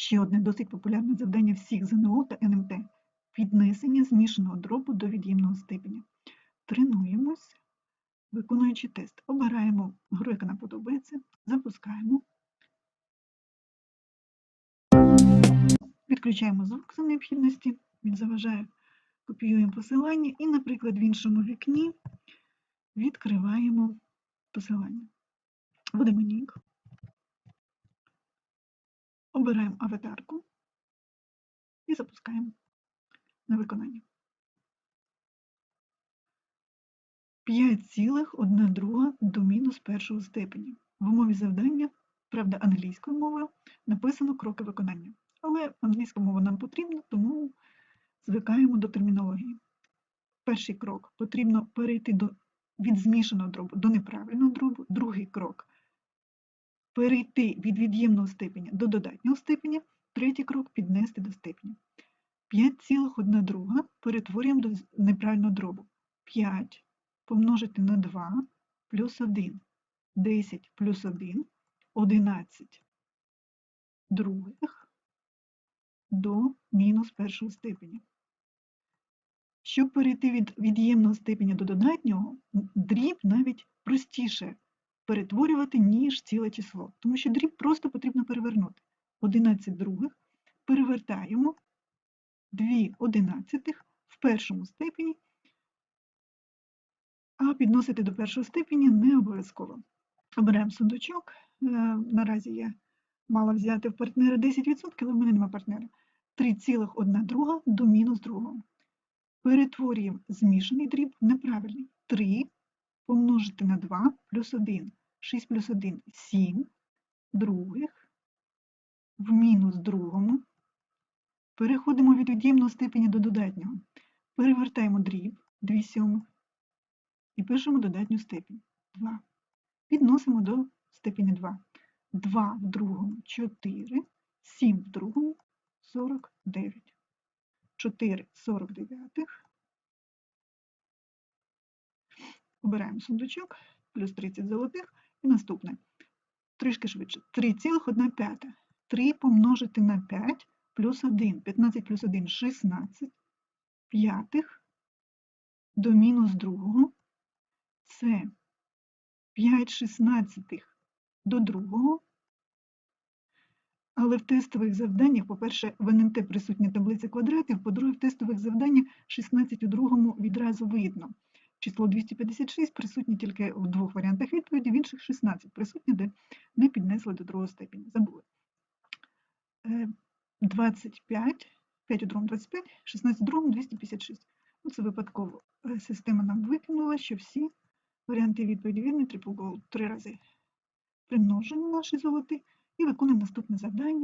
Ще одне досить популярне завдання всіх ЗНО та НМТ – піднесення змішаного дробу до від'ємного степеня. Тренуємось, виконуючи тест. Обираємо гру, яка нам подобається, запускаємо. Відключаємо звук за необхідності, він заважає, копіюємо посилання і, наприклад, в іншому вікні відкриваємо посилання. Вводимо нік. Обираємо аватарку і запускаємо на виконання. 5,1 друга до мінус першого степені. В умові завдання, правда, англійською мовою, написано кроки виконання. Але англійська мова нам потрібна, тому звикаємо до термінології. Перший крок потрібно перейти до, від змішаного дробу до неправильного дробу. Другий крок перейти від від'ємного степеня до додатнього степеня. Третій крок піднести до степеня. 5,1 друга перетворюємо до неправильного дробу. 5 помножити на 2 плюс 1. 10 плюс 1 – 11 других до мінус першого степеня. Щоб перейти від від'ємного степеня до додатнього, дріб навіть простіше перетворювати, ніж ціле число. Тому що дріб просто потрібно перевернути. 11 других перевертаємо 2 одинадцятих в першому степені, а підносити до першого степені не обов'язково. Обираємо сундучок. Е, Наразі я мала взяти в партнера 10%, але в мене немає партнера. 3,1 друга до мінус другого. Перетворюємо змішаний дріб неправильний. 3 помножити на 2 плюс 1. 6 плюс 1 – 7 других в мінус другому. Переходимо від від'ємного степеня до додатнього. Перевертаємо дріб 2 сьомих і пишемо додатню степінь 2. Підносимо до степені 2. 2 в другому 4, 7 в другому 49. 4 49. Обираємо сундучок, плюс 30 золотих. І наступне. Трішки швидше. 3,1 п'ята. 3 помножити на 5 плюс 1. 15 плюс 1 – 16. П'ятих до мінус другого. Це 5 шістнадцятих до другого. Але в тестових завданнях, по-перше, в НМТ присутня таблиця квадратів, по-друге, в тестових завданнях 16 у другому відразу видно. Число 256 присутнє тільки в двох варіантах відповіді, в інших 16 присутні, де не піднесли до другого степені. Забули. Е, 25, 5 у другому 25, 16 у другому 256. Ну, це випадково. Е, Система нам викинула, що всі варіанти відповіді вірні, triple gold три рази примножимо наші золоті і виконуємо наступне завдання.